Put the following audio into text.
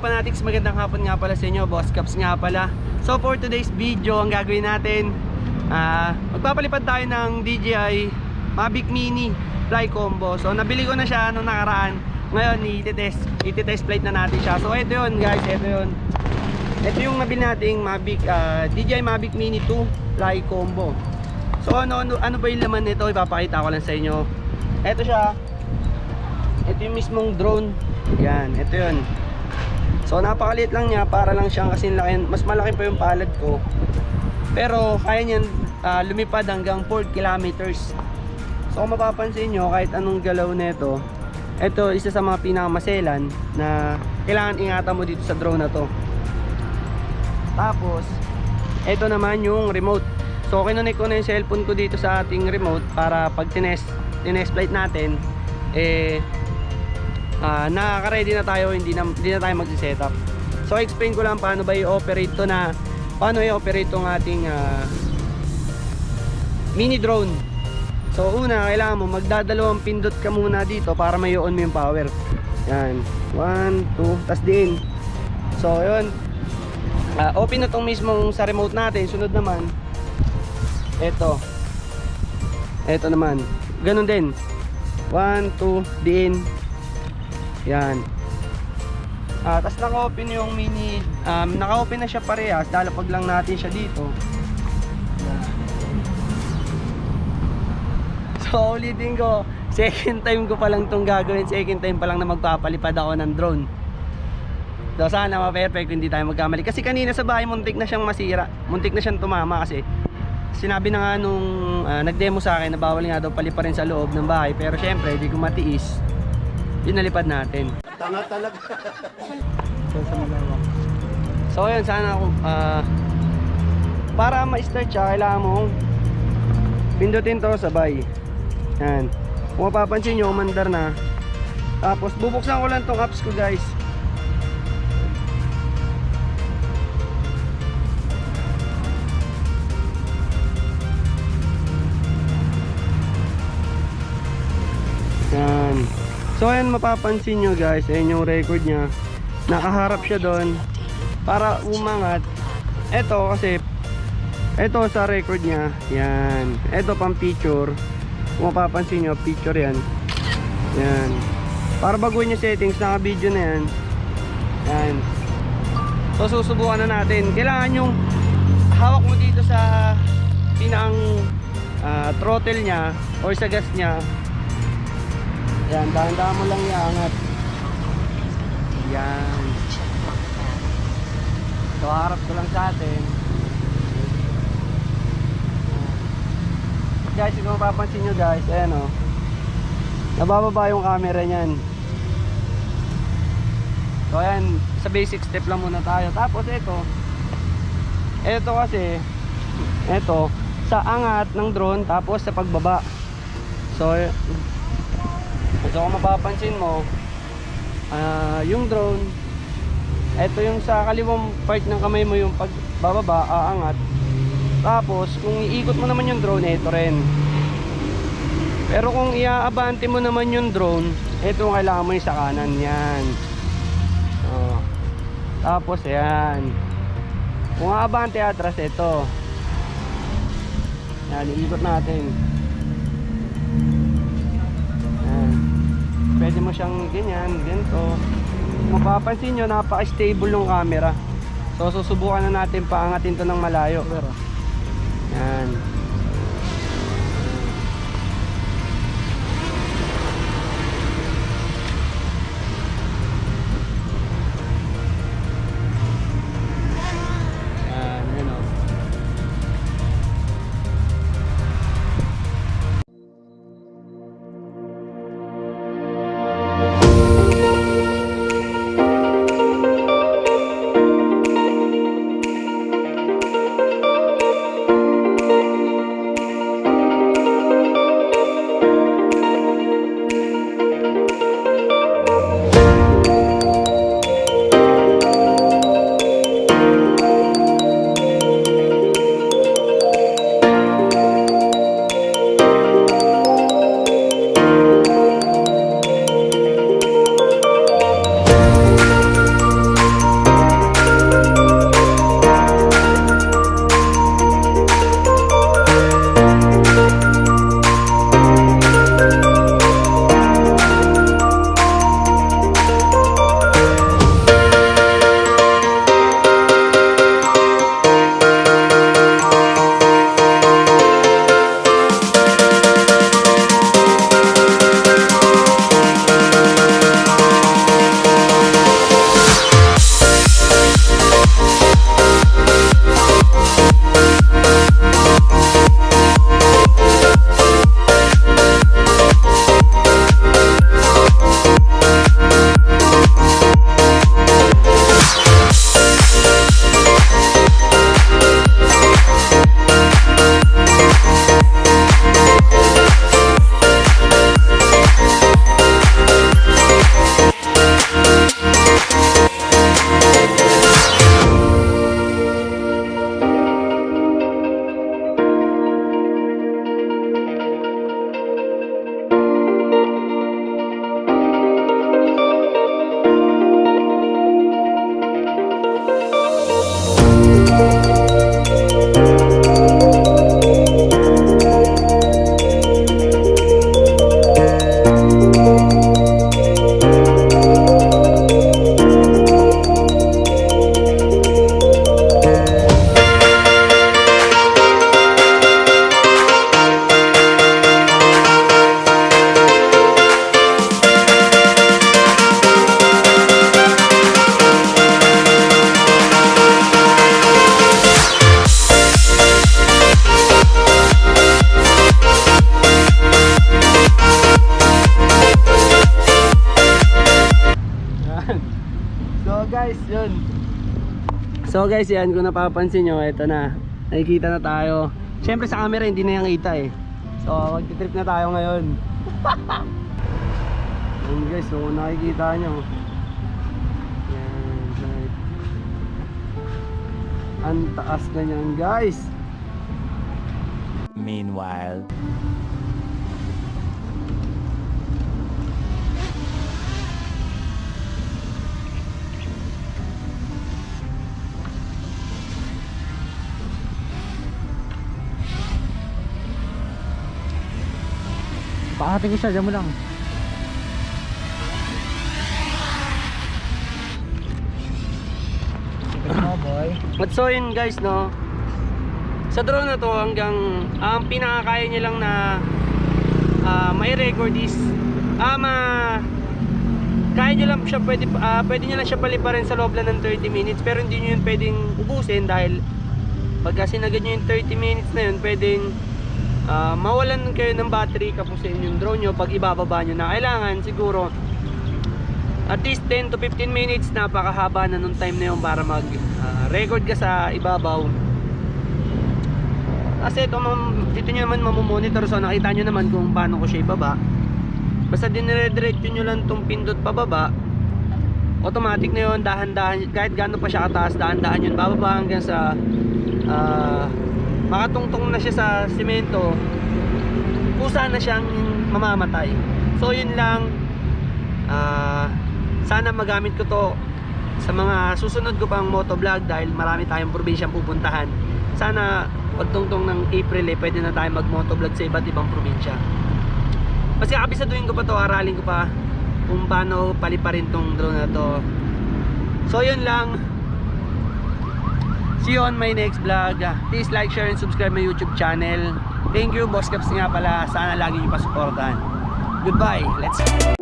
mga fanatics, magandang hapon nga pala sa inyo, Boss Caps nga pala. So for today's video, ang gagawin natin, ah magpapalipad tayo ng DJI Mavic Mini Fly Combo. So nabili ko na siya nung nakaraan. Ngayon, i-test, i-test flight na natin siya. So ito yun guys, ito yun. Ito yung nabili nating Mavic, ah, DJI Mavic Mini 2 Fly Combo. So ano, ano, ano ba yung laman nito? Ipapakita ko lang sa inyo. Ito siya. Ito yung mismong drone. Yan, ito yun. So napakaliit lang niya para lang siyang kasi laki, mas malaki pa yung palad ko. Pero kaya niyan ah, lumipad hanggang 4 kilometers. So kung mapapansin nyo, kahit anong galaw nito, ito isa sa mga pinakamaselan na kailangan ingatan mo dito sa drone na to. Tapos, ito naman yung remote. So kinunik ko na yung cellphone ko dito sa ating remote para pag tinest, tinest flight natin, eh ah nakaka-ready na tayo, hindi na, hindi na tayo magsi-setup. So explain ko lang paano ba i-operate to na paano i-operate tong ating ah, mini drone. So una, kailangan mo magdadalawang pindot ka muna dito para may on mo yung power. Yan. 1, 2, tas din. So yun. Ah, open na tong mismong sa remote natin. Sunod naman. Ito. Ito naman. Ganun din. 1, 2, din. Yan. Ah, tapos naka-open yung mini, um, naka-open na siya parehas, lalapag lang natin siya dito. So, ulitin ko, second time ko pa lang itong gagawin, second time pa lang na magpapalipad ako ng drone. So, sana ma-perfect, hindi tayo magkamali. Kasi kanina sa bahay, muntik na siyang masira, muntik na siyang tumama kasi sinabi na nga nung ah, nag-demo sa akin na bawal nga daw paliparin sa loob ng bahay. Pero syempre, di ko matiis, pinalipad natin. Tanga talaga. So, ayun, sana ako, ah, para ma-start siya, kailangan mong pindutin to sabay. Yan. Kung mapapansin nyo, umandar na. Tapos, bubuksan ko lang tong apps ko, guys. Yan. So ayan mapapansin nyo guys, ayan yung record niya. Nakaharap siya doon para umangat. Ito kasi ito sa record niya. Yan. Ito pang picture. Kung mapapansin nyo, picture yan. Yan. Para baguhin yung settings, naka-video na yan. Yan. So susubukan na natin. Kailangan yung hawak mo dito sa pinang ah, throttle niya or sa gas niya yan, dahan-dahan mo lang iangat. Yan. So, harap ko lang sa atin. Guys, kung mapapansin nyo guys, ayan o. Nabababa yung camera niyan. So, ayan, sa basic step lang muna tayo. Tapos, ito. Ito kasi, ito, sa angat ng drone, tapos sa pagbaba. So, So kung mapapansin mo, ah, yung drone, ito yung sa kaliwang part ng kamay mo yung pagbababa, aangat. Tapos kung iikot mo naman yung drone, ito rin. Pero kung iaabante mo naman yung drone, ito yung kailangan mo yung sa kanan yan. Oh. Tapos yan. Kung aabante atras, ito. Yan, iikot natin. Pwede mo siyang ganyan, ganito. Mapapansin nyo, napaka-stable ng camera. So, susubukan na natin paangatin to ng malayo. Yan, So guys, yan kung napapansin nyo, ito na. Nakikita na tayo. Siyempre sa camera hindi na yung kita eh. So magti-trip na tayo ngayon. Yan guys, so nakikita nyo. Yan, right. Ang taas na niyan guys. Meanwhile. Pahatin ko siya, dyan mo lang. At so yun guys no Sa drone na to hanggang Ang pinakakaya niya lang na ah, May record is ah, ma, Kaya niya lang siya pwede, ah, pwede niya lang siya paliparin sa loob lang ng 30 minutes Pero hindi niyo yun pwedeng ubusin dahil Pagka sinagad niyo yung 30 minutes na yun Pwedeng ah, mawalan kayo ng battery kapusin yung drone nyo pag ibababa nyo na kailangan siguro at least 10 to 15 minutes napakahaba na nung time na yun para mag ah, record ka sa ibabaw. Kasi ito, dito nyo naman mamumonitor so nakita nyo naman kung paano ko siya ibaba. Basta dinire-diretso nyo lang itong pindot pababa automatic na yun dahan-dahan kahit gaano pa siya kataas dahan-dahan yun bababa hanggang sa ah, makatungtong na siya sa simento kusa na siyang mamamatay. So yun lang. Ah sana magamit ko to sa mga susunod ko pang motovlog dahil marami tayong probinsyang pupuntahan. Sana pagtungtong ng April eh pwede na tayo mag motovlog sa iba't ibang probinsya. Kasi kabisaduhin ko pa to aralin ko pa kung paano paliparin tong drone na to. So yun lang see you on my next vlog. Please like, share, and subscribe my youtube channel. Thank you boss caps nga pala. Sana lagi nyo pa supportahan goodbye. Let's